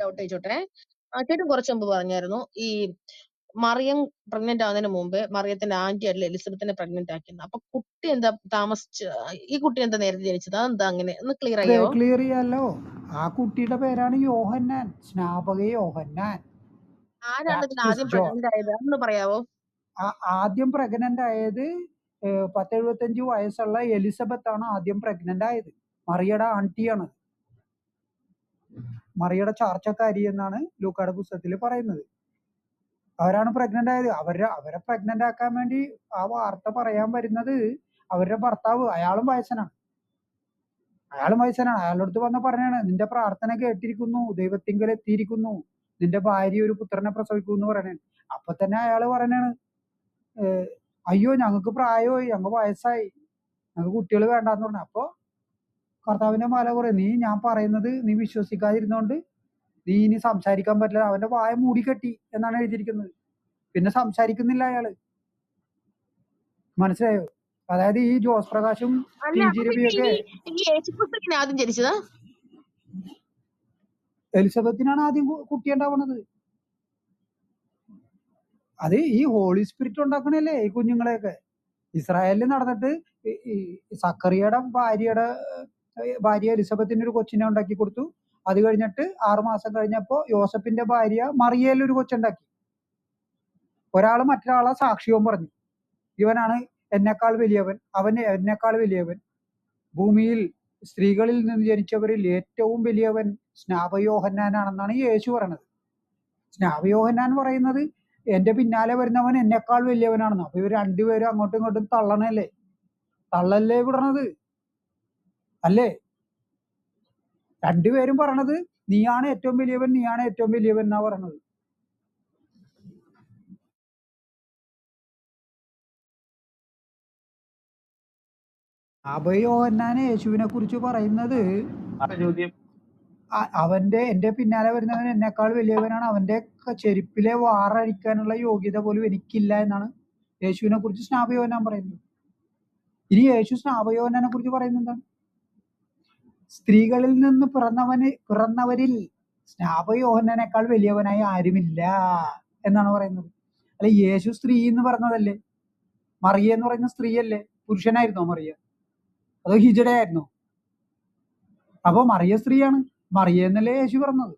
Doubt ചോദിച്ചോട്ടെ ചേട്ടൻ കുറച്ച് മുമ്പ് പറഞ്ഞായിരുന്നു ഈ മറിയം പ്രഗ്നന്റ് ആവുന്നതിന് മുമ്പ് മറിയത്തിന്റെ ആന്റി ആയിട്ടുള്ള എലിസബത്തിനെ പ്രഗ്നന്റ് ആക്കിയിരുന്നു അപ്പൊ കുട്ടി എന്താ താമസിച്ച് ഈ കുട്ടി എന്താ നേരത്തെ ജനിച്ചത്? അതെന്താ അങ്ങനെ? ഒന്ന് ക്ലിയർ ആയോ? ക്ലിയർ ചെയ്യാലോ. ആ കുട്ടിയുടെ പേരാണ് യോഹന്നാൻ സ്നാപക യോഹന്നാൻ. ആരാണ് ഇതിൽ ആദ്യം പ്രഗ്നന്റ് ആയത്? അതൊന്ന് പറയാവോ? ആ- ആദ്യം പ്രഗ്നന്റ് ആയത് പത്തെഴുപത്തഞ്ച് വയസ്സുള്ള എലിസബത്ത് ആണ് ആദ്യം പ്രഗ്നന്റ് ആയത്. മറിയയുടെ ആണ്ടിയാണ് മറിയയുടെ ചാർച്ചക്കാരി എന്നാണ് ലൂക്കാട് പുസ്തകത്തിൽ പറയുന്നത്. അവരാണ് പ്രഗ്നന്റ് ആയത്. അവരെ അവരെ പ്രഗ്നന്റ് ആക്കാൻ വേണ്ടി ആ വാർത്ത പറയാൻ വരുന്നത് അവരുടെ ഭർത്താവ് അയാളും വയസ്സനാണ്. അയാളും വയസ്സനാണ്. അയാളുടെ അടുത്ത് വന്ന് പറഞ്ഞാണ് നിന്റെ പ്രാർത്ഥന കേട്ടിരിക്കുന്നു ദൈവത്തിങ്കൽ എത്തിയിരിക്കുന്നു. നിന്റെ ഭാര്യ ഒരു പുത്രനെ പ്രസവിക്കൂ എന്ന് പറയണേ അപ്പൊ തന്നെ അയാൾ പറയണാണ് അയ്യോ ഞങ്ങൾക്ക് പ്രായമായി ഞങ്ങൾ വയസ്സായി. ഞങ്ങൾക്ക് കുട്ടികൾ വേണ്ടാന്ന് പറഞ്ഞു. അപ്പൊ കർത്താവിന്റെ മല കുറെ. നീ ഞാൻ പറയുന്നത് നീ വിശ്വസിക്കാതിരുന്നോണ്ട് നീ ഇനി സംസാരിക്കാൻ പറ്റില്ല. അവന്റെ വായ മൂടി കെട്ടി എന്നാണ് എഴുതിയിരിക്കുന്നത്. പിന്നെ സംസാരിക്കുന്നില്ല അയാൾ. മനസ്സിലായോ? അതായത് ഈ ജോസ് പ്രകാശും ആദ്യം ജനിച്ചത്? എലിസബത്തിനാണ് ആദ്യം കുട്ടി ഉണ്ടാവണത്. അത് ഈ ഹോളി സ്പിരിറ്റ് ഉണ്ടാക്കണല്ലേ ഈ കുഞ്ഞുങ്ങളെയൊക്കെ. ഇസ്രായേലിൽ നടന്നിട്ട് സക്കറിയുടെ ഭാര്യയുടെ ഭാര്യ എലിസബത്തിന് ഒരു കൊച്ചിനെ ഉണ്ടാക്കി കൊടുത്തു. അത് കഴിഞ്ഞിട്ട് ആറുമാസം കഴിഞ്ഞപ്പോ യോസഫിന്റെ ഭാര്യ മറിയയിൽ ഒരു കൊച്ചുണ്ടാക്കി. ഒരാൾ മറ്റൊരാളെ സാക്ഷ്യവും പറഞ്ഞു. ഇവനാണ് എന്നെക്കാൾ വലിയവൻ. അവൻ എന്നെക്കാൾ വലിയവൻ. ഭൂമിയിൽ സ്ത്രീകളിൽ നിന്ന് ജനിച്ചവരിൽ ഏറ്റവും വലിയവൻ സ്നാപയോഹന്നാനാണെന്നാണ് യേശു പറയണത്. സ്നാപയോഹന്നാൻ പറയുന്നത് എന്റെ പിന്നാലെ വരുന്നവൻ എന്നെക്കാൾ വലിയവനാണെന്ന്. അപ്പൊ ഇവർ രണ്ടുപേരും അങ്ങോട്ടും ഇങ്ങോട്ടും തള്ളണല്ലേ? തള്ളല്ലേ വിടണത് അല്ലേ? രണ്ടുപേരും പറഞ്ഞത് നീയാണ് ഏറ്റവും വലിയവൻ നീയാണ് ഏറ്റവും വലിയവൻ എന്നാ പറയണത്. അഭയോഹന്നാന് യേശുവിനെ കുറിച്ച് പറയുന്നത് അടുത്ത ചോദ്യം? അ- അവന്റെ എന്റെ പിന്നാലെ വരുന്നവൻ എന്നെക്കാൾ വലിയവനാണ്. അവന്റെ ക- ചെരുപ്പിലെ വാറഴിക്കാനുള്ള യോഗ്യത പോലും എനിക്കില്ല എന്നാണ് യേശുവിനെ കുറിച്ച് സ്നാപയോഹനാൻ പറയുന്നത്. ഇനി യേശു സ്നാപയോഹന്നാനെ കുറിച്ച് പറയുന്നത് എന്താണ്? സ്ത്രീകളിൽ നിന്ന് പിറന്നവന് പിറന്നവരിൽ സ്നാപയോഹനേക്കാൾ വലിയവനായി ആരുമില്ല എന്നാണ് പറയുന്നത്. അല്ല യേശു സ്ത്രീ എന്ന് പറഞ്ഞതല്ലേ? മറിയ എന്ന് പറയുന്ന സ്ത്രീയല്ലേ? പുരുഷനായിരുന്നോ മറിയ? അതോ ഹിജഡയായിരുന്നോ? അപ്പൊ മറിയ സ്ത്രീയാണ്. മറിയ എന്നല്ലേ യേശു പറഞ്ഞത്?